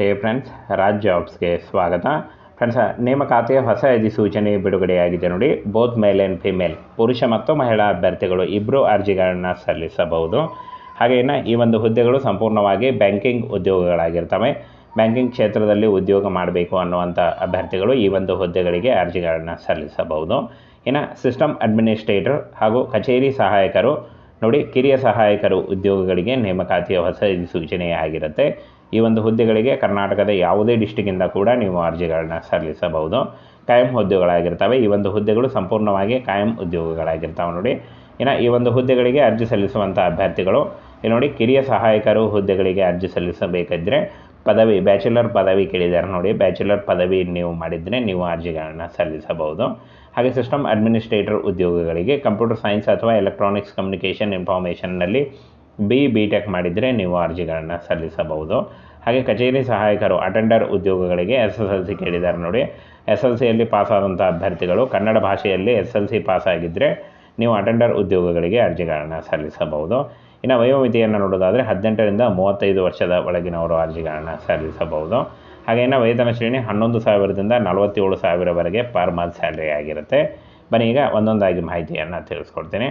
ಹೇ friends Raj ಜಾಬ್ಸ್ಗೆ ಸ್ವಾಗತ. Friends, ನೇಮಕಾತಿಯ ಹೊಸ ಅಧಿಸೂಚನೆ ಬಿಡುಗಡೆಯಾಗಿದೆ ನೋಡಿ. Both male and female. ಪುರುಷ ಮತ್ತು ಮಹಿಳಾ ಅಭ್ಯರ್ಥಿಗಳು ಇಬ್ಬರು ಅರ್ಜಿಗಳನ್ನು ಸಲ್ಲಿಸಬಹುದು. ಹಾಗೆಯೇ ಈ ಒಂದು ಹುದ್ದೆಗಳು ಸಂಪೂರ್ಣವಾಗಿ ಬ್ಯಾಂಕಿಂಗ್ ಉದ್ಯೋಗಗಳಾಗಿರ್ತವೆ. ಬ್ಯಾಂಕಿಂಗ್ ಕ್ಷೇತ್ರದಲ್ಲಿ ಉದ್ಯೋಗ ಮಾಡಬೇಕು ಅನ್ನುವಂಥ ಅಭ್ಯರ್ಥಿಗಳು ಈ ಒಂದು ಹುದ್ದೆಗಳಿಗೆ ಅರ್ಜಿಗಳನ್ನು ಸಲ್ಲಿಸಬಹುದು. ಇನ್ನು ಸಿಸ್ಟಮ್ ಅಡ್ಮಿನಿಸ್ಟ್ರೇಟರ್ ಹಾಗೂ ಕಚೇರಿ ಸಹಾಯಕರು, ನೋಡಿ ಕಿರಿಯ ಸಹಾಯಕರು ಉದ್ಯೋಗಗಳಿಗೆ ನೇಮಕಾತಿಯ ಹೊಸ ಅಧಿಸೂಚನೆ ಆಗಿರುತ್ತೆ ಈ ಒಂದು ಹುದ್ದೆಗಳಿಗೆ ಕರ್ನಾಟಕದ ಯಾವುದೇ ಡಿಸ್ಟಿಕ್ಕಿಂದ ಕೂಡ ನೀವು ಅರ್ಜಿಗಳನ್ನ ಸಲ್ಲಿಸಬಹುದು. ಕಾಯಂ ಹುದ್ದೆಗಳಾಗಿರ್ತವೆ ಈ ಒಂದು ಹುದ್ದೆಗಳು ಸಂಪೂರ್ಣವಾಗಿ ಕಾಯಂ ಉದ್ಯೋಗಗಳಾಗಿರ್ತವೆ ನೋಡಿ. ಇನ್ನು ಈ ಒಂದು ಹುದ್ದೆಗಳಿಗೆ ಅರ್ಜಿ ಸಲ್ಲಿಸುವಂಥ ಅಭ್ಯರ್ಥಿಗಳು, ಇಲ್ಲಿ ನೋಡಿ ಕಿರಿಯ ಸಹಾಯಕರು ಹುದ್ದೆಗಳಿಗೆ ಅರ್ಜಿ ಸಲ್ಲಿಸಬೇಕಿದ್ದರೆ ಪದವಿ, ಬ್ಯಾಚುಲರ್ ಪದವಿ ಕೇಳಿದ್ದಾರೆ ನೋಡಿ. ಬ್ಯಾಚುಲರ್ ಪದವಿ ನೀವು ಮಾಡಿದರೆ ನೀವು ಅರ್ಜಿಗಳನ್ನು ಸಲ್ಲಿಸಬಹುದು. ಹಾಗೆ ಸಿಸ್ಟಮ್ ಅಡ್ಮಿನಿಸ್ಟ್ರೇಟರ್ ಉದ್ಯೋಗಗಳಿಗೆ ಕಂಪ್ಯೂಟರ್ ಸೈನ್ಸ್ ಅಥವಾ ಎಲೆಕ್ಟ್ರಾನಿಕ್ಸ್ ಕಮ್ಯುನಿಕೇಷನ್ ಇನ್ಫಾರ್ಮೇಷನ್ನಲ್ಲಿ ಬಿ ಬಿ ಟೆಕ್ ಮಾಡಿದರೆ ನೀವು ಅರ್ಜಿಗಳನ್ನು ಸಲ್ಲಿಸಬಹುದು. ಹಾಗೆ ಕಚೇರಿ ಸಹಾಯಕರು ಅಟೆಂಡರ್ ಉದ್ಯೋಗಗಳಿಗೆ ಎಸ್ ಎಸ್ ಎಲ್ ಸಿ ಕೇಳಿದ್ದಾರೆ ನೋಡಿ. ಎಸ್ ಎಲ್ ಸಿಯಲ್ಲಿ ಪಾಸಾದಂಥ ಅಭ್ಯರ್ಥಿಗಳು ಕನ್ನಡ ಭಾಷೆಯಲ್ಲಿ ಎಸ್ ಎಲ್ ಸಿ ಪಾಸಾಗಿದ್ದರೆ ನೀವು ಅಟೆಂಡರ್ ಉದ್ಯೋಗಗಳಿಗೆ ಅರ್ಜಿಗಳನ್ನು ಸಲ್ಲಿಸಬಹುದು. ಇನ್ನು ವಯೋಮಿತಿಯನ್ನು ನೋಡೋದಾದರೆ ಹದಿನೆಂಟರಿಂದ ಮೂವತ್ತೈದು ವರ್ಷದ ಒಳಗಿನವರು ಅರ್ಜಿಗಳನ್ನು ಸಲ್ಲಿಸಬಹುದು. ಹಾಗೆ ಇನ್ನು ವೇತನ ಶ್ರೇಣಿ ಹನ್ನೊಂದು ಸಾವಿರದಿಂದ ನಲವತ್ತೇಳು ಸಾವಿರವರೆಗೆ ಪರ್ ಮಂತ್ ಸ್ಯಾಲ್ರಿ ಆಗಿರುತ್ತೆ. ಬನ್ನಿ ಈಗ ಒಂದೊಂದಾಗಿ ಮಾಹಿತಿಯನ್ನು ತಿಳಿಸ್ಕೊಡ್ತೀನಿ.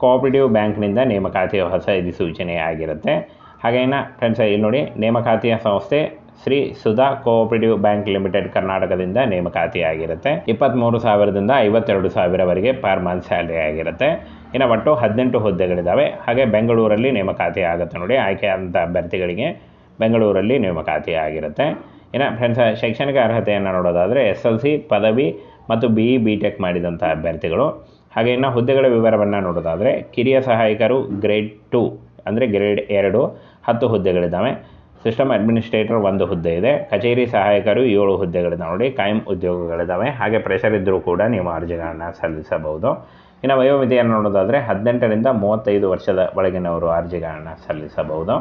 ಕೋಆಪರೇಟಿವ್ ಬ್ಯಾಂಕ್ನಿಂದ ನೇಮಕಾತಿಯ ಹೊಸ ಅಧಿಸೂಚನೆ ಆಗಿರುತ್ತೆ ಹಾಗೇನ ಫ್ರೆಂಡ್ಸ್ ಇಲ್ಲಿ ನೋಡಿ, ನೇಮಕಾತಿಯ ಸಂಸ್ಥೆ Shri Sudha cooperative bank limited ಕರ್ನಾಟಕದಿಂದ ನೇಮಕಾತಿ ಆಗಿರುತ್ತೆ ಇಪ್ಪತ್ತ್ಮೂರು ಸಾವಿರದಿಂದ ಐವತ್ತೆರಡು ಸಾವಿರವರೆಗೆ ಪರ್ ಮಂತ್ ಸ್ಯಾಲ್ರಿ ಆಗಿರುತ್ತೆ. ಇನ್ನು ಒಟ್ಟು ಹದಿನೆಂಟು ಹುದ್ದೆಗಳಿದ್ದಾವೆ ಹಾಗೆ ಬೆಂಗಳೂರಲ್ಲಿ ನೇಮಕಾತಿ ಆಗುತ್ತೆ ನೋಡಿ ಆಯ್ಕೆಯಾದಂಥ ಅಭ್ಯರ್ಥಿಗಳಿಗೆ ಬೆಂಗಳೂರಲ್ಲಿ ನೇಮಕಾತಿ ಆಗಿರುತ್ತೆ ಇನ್ನು ಫ್ರೆಂಡ್ಸ್ ಶೈಕ್ಷಣಿಕ ಅರ್ಹತೆಯನ್ನು ನೋಡೋದಾದರೆ ಎಸ್ ಎಲ್ ಸಿ, ಪದವಿ ಮತ್ತು ಬಿ ಇ ಬಿ ಟೆಕ್ ಮಾಡಿದಂಥ ಅಭ್ಯರ್ಥಿಗಳು. ಹಾಗೆ ಇನ್ನು ಹುದ್ದೆಗಳ ವಿವರವನ್ನು ನೋಡೋದಾದರೆ ಕಿರಿಯ ಸಹಾಯಕರು ಗ್ರೇಡ್ ಟು ಅಂದರೆ ಗ್ರೇಡ್ ಎರಡು ಹತ್ತು ಹುದ್ದೆಗಳಿದ್ದಾವೆ. ಸಿಸ್ಟಮ್ ಅಡ್ಮಿನಿಸ್ಟ್ರೇಟರ್ ಒಂದು ಹುದ್ದೆ ಇದೆ. ಕಚೇರಿ ಸಹಾಯಕರು ಏಳು ಹುದ್ದೆಗಳಿದ್ದಾವೆ ನೋಡಿ. ಕಾಯಂ ಉದ್ಯೋಗಗಳಿದ್ದಾವೆ. ಹಾಗೆ ಪ್ರೆಷರ್ ಇದ್ದರೂ ಕೂಡ ನೀವು ಅರ್ಜಿಗಳನ್ನು ಸಲ್ಲಿಸಬಹುದು. ಇನ್ನು ವಯೋಮಿತಿಯನ್ನು ನೋಡೋದಾದರೆ ಹದಿನೆಂಟರಿಂದ ಮೂವತ್ತೈದು ವರ್ಷದ ಒಳಗಿನವರು ಅರ್ಜಿಗಳನ್ನು ಸಲ್ಲಿಸಬಹುದು.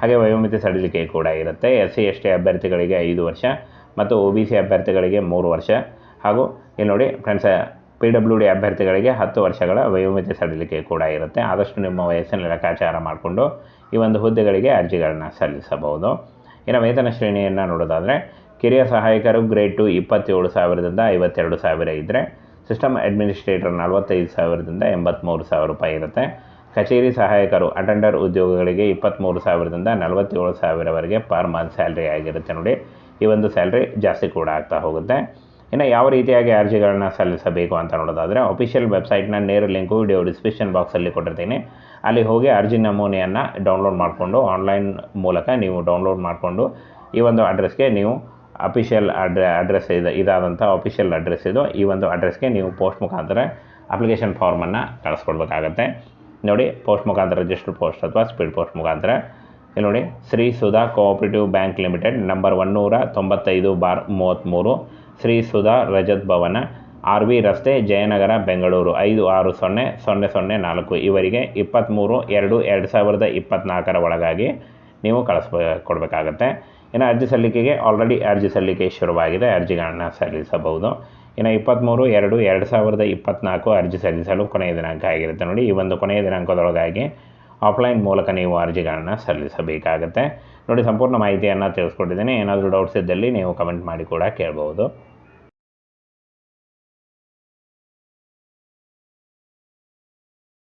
ಹಾಗೆ ವಯೋಮಿತಿ ಸಡಿಲಿಕೆ ಕೂಡ ಇರುತ್ತೆ. ಎಸ್ ಸಿ ಎಸ್ ಟಿ ಅಭ್ಯರ್ಥಿಗಳಿಗೆ ಐದು ವರ್ಷ ಮತ್ತು ಒ ಬಿ ಸಿ ಅಭ್ಯರ್ಥಿಗಳಿಗೆ ಮೂರು ವರ್ಷ. ಹಾಗೂ ಇಲ್ಲಿ ನೋಡಿ ಫ್ರೆಂಡ್ಸ್ ಪಿ ಡಬ್ಲ್ಯೂ ಡಿ ಅಭ್ಯರ್ಥಿಗಳಿಗೆ ಹತ್ತು ವರ್ಷಗಳ ವಯೋಮಿತಿ ಸಡಿಲಿಕೆ ಕೂಡ ಇರುತ್ತೆ. ಆದಷ್ಟು ನಿಮ್ಮ ವಯಸ್ಸಿನಲ್ಲಿ ಲೆಕ್ಕಾಚಾರ ಮಾಡಿಕೊಂಡು ಈ ಒಂದು ಹುದ್ದೆಗಳಿಗೆ ಅರ್ಜಿಗಳನ್ನು ಸಲ್ಲಿಸಬಹುದು. ಇನ್ನು ವೇತನ ಶ್ರೇಣಿಯನ್ನು ನೋಡೋದಾದರೆ, ಕಿರಿಯ ಸಹಾಯಕರು ಗ್ರೇಡ್ ಟು ಇಪ್ಪತ್ತೇಳು ಸಾವಿರದಿಂದ ಐವತ್ತೆರಡು ಸಾವಿರ ಇದ್ದರೆ ಸಿಸ್ಟಮ್ ಅಡ್ಮಿನಿಸ್ಟ್ರೇಟರ್ ನಲವತ್ತೈದು ಸಾವಿರದಿಂದ ಎಂಬತ್ತ್ಮೂರು ಸಾವಿರ ರೂಪಾಯಿ ಇರುತ್ತೆ. ಕಚೇರಿ ಸಹಾಯಕರು, ಅಟೆಂಡರ್ ಉದ್ಯೋಗಗಳಿಗೆ ಇಪ್ಪತ್ತ್ಮೂರು ಸಾವಿರದಿಂದ ನಲವತ್ತೇಳು ಸಾವಿರವರೆಗೆ ಪರ್ ಮಂತ್ ಸ್ಯಾಲ್ರಿ ಆಗಿರುತ್ತೆ ನೋಡಿ. ಈ ಒಂದು ಸ್ಯಾಲ್ರಿ ಜಾಸ್ತಿ ಕೂಡ ಆಗ್ತಾ ಹೋಗುತ್ತೆ. ಇನ್ನು ಯಾವ ರೀತಿಯಾಗಿ ಅರ್ಜಿಗಳನ್ನ ಸಲ್ಲಿಸಬೇಕು ಅಂತ ನೋಡೋದಾದರೆ ಅಫಿಷಿಯಲ್ ವೆಬ್ಸೈಟ್ನ ನೇರ ಲಿಂಕು ವಿಡಿಯೋ ಡಿಸ್ಕ್ರಿಪ್ಷನ್ ಬಾಕ್ಸಲ್ಲಿ ಕೊಟ್ಟಿರ್ತೀನಿ. ಅಲ್ಲಿ ಹೋಗಿ ಅರ್ಜಿ ನಮೂನೆಯನ್ನು ಡೌನ್ಲೋಡ್ ಮಾಡಿಕೊಂಡು ಆನ್ಲೈನ್ ಮೂಲಕ ನೀವು ಡೌನ್ಲೋಡ್ ಮಾಡಿಕೊಂಡು ಈ ಒಂದು ಅಡ್ರೆಸ್ಗೆ ನೀವು ಅಫಿಷಿಯಲ್ ಅಡ್ರೆ ಅಡ್ರೆಸ್ ಇದು ಇದಾದಂಥ ಅಫಿಷಿಯಲ್ ಅಡ್ರೆಸ್ ಇದು. ಈ ಒಂದು ಅಡ್ರೆಸ್ಗೆ ನೀವು ಪೋಸ್ಟ್ ಮುಖಾಂತರ ಅಪ್ಲಿಕೇಶನ್ ಫಾರ್ಮನ್ನು ಕಳಿಸ್ಕೊಡ್ಬೇಕಾಗತ್ತೆ. ನೋಡಿ ಪೋಸ್ಟ್ ಮುಖಾಂತರ ರಿಜಿಸ್ಟರ್ಡ್ ಪೋಸ್ಟ್ ಅಥವಾ ಸ್ಪೀಡ್ ಪೋಸ್ಟ್ ಮುಖಾಂತರ. ಇಲ್ಲಿ ನೋಡಿ, Shri Sudha cooperative bank limited number ಒನ್ನೂರ ತೊಂಬತ್ತೈದು ಬಾರ್ ಮೂವತ್ತ್ಮೂರು ಶ್ರೀ ಸುಧಾ ರಜತ್ ಭವನ, ಆರ್ ವಿ ರಸ್ತೆ, ಜಯನಗರ, ಬೆಂಗಳೂರು. ಐದು ಆರು ಸೊನ್ನೆ ಸೊನ್ನೆ ಸೊನ್ನೆ ನಾಲ್ಕು. ಇವರಿಗೆ ಇಪ್ಪತ್ತ್ಮೂರು, ಎರಡು ಎರಡು ಸಾವಿರದ ಇಪ್ಪತ್ತ್ನಾಲ್ಕರ ಒಳಗಾಗಿ ನೀವು ಕಳಿಸ್ಬೇ, ಕೊಡಬೇಕಾಗತ್ತೆ. ಇನ್ನು ಅರ್ಜಿ ಸಲ್ಲಿಕೆಗೆ ಆಲ್ರೆಡಿ ಅರ್ಜಿ ಸಲ್ಲಿಕೆ ಶುರುವಾಗಿದೆ. ಅರ್ಜಿಗಳನ್ನು ಸಲ್ಲಿಸಬಹುದು. ಇನ್ನು ಇಪ್ಪತ್ತ್ಮೂರು, ಎರಡು ಎರಡು ಸಾವಿರದ ಇಪ್ಪತ್ತ್ನಾಲ್ಕು ಅರ್ಜಿ ಸಲ್ಲಿಸಲು ಕೊನೆಯ ದಿನಾಂಕ ಆಗಿರುತ್ತೆ. ನೋಡಿ, ಈ ಒಂದು ಕೊನೆಯ ದಿನಾಂಕದೊಳಗಾಗಿ ಆಫ್ಲೈನ್ ಮೂಲಕ ನೀವು ಅರ್ಜಿಗಳನ್ನು ಸಲ್ಲಿಸಬೇಕಾಗತ್ತೆ. ನೋಡಿ, ಸಂಪೂರ್ಣ ಮಾಹಿತಿಯನ್ನು ತಿಳಿಸ್ಕೊಟ್ಟಿದ್ದೀನಿ. ಏನಾದರೂ ಡೌಟ್ಸ್ ಇದ್ದಲ್ಲಿ ನೀವು ಕಮೆಂಟ್ ಮಾಡಿ ಕೂಡ ಕೇಳ್ಬೋದು